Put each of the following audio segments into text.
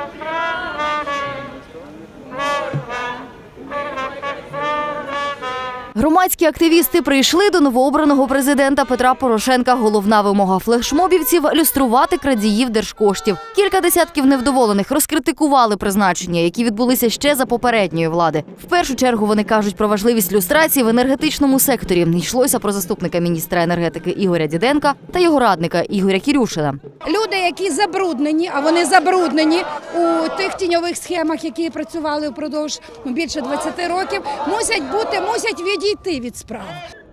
Thank you. Громадські активісти прийшли до новообраного президента Петра Порошенка. Головна вимога флешмобівців люструвати крадіїв держкоштів. Кілька десятків невдоволених розкритикували призначення, які відбулися ще за попередньої влади. В першу чергу вони кажуть про важливість люстрації в енергетичному секторі. Йшлося про заступника міністра енергетики Ігоря Діденка та його радника Ігоря Кірюшина. Люди, які забруднені, а вони забруднені у тих тіньових схемах, які працювали впродовж більше 20 років, мусять бути, мусять відійти від справ.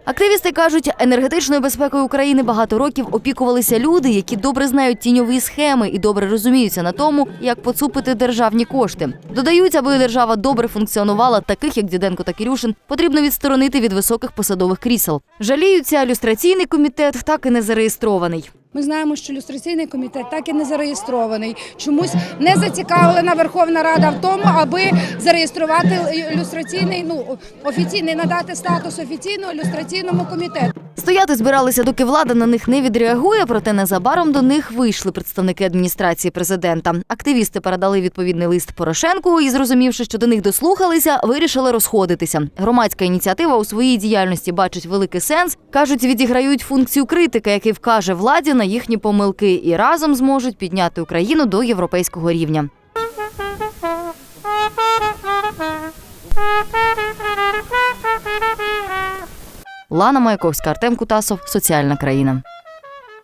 Активісти кажуть, енергетичною безпекою України багато років опікувалися люди, які добре знають тіньові схеми і добре розуміються на тому, як поцупити державні кошти. Додають, аби держава добре функціонувала, таких як Діденко та Кірюшин, потрібно відсторонити від високих посадових крісел. Жаліються, люстраційний комітет так і не зареєстрований. Ми знаємо, що люстраційний комітет так і не зареєстрований. Чомусь не зацікавлена Верховна Рада в тому, аби зареєструвати люстраційний, ну офіційний надати статус офіційного люстраційному комітету. Стояти збиралися, доки влада на них не відреагує, проте незабаром до них вийшли представники адміністрації президента. Активісти передали відповідний лист Порошенку і, зрозумівши, що до них дослухалися, вирішили розходитися. Громадська ініціатива у своїй діяльності бачить великий сенс. кажуть, відіграють функцію критика, який вкаже владі на їхні помилки, і разом зможуть підняти Україну до європейського рівня. Лана Маяковська, Артем Кутасов, Соціальна країна.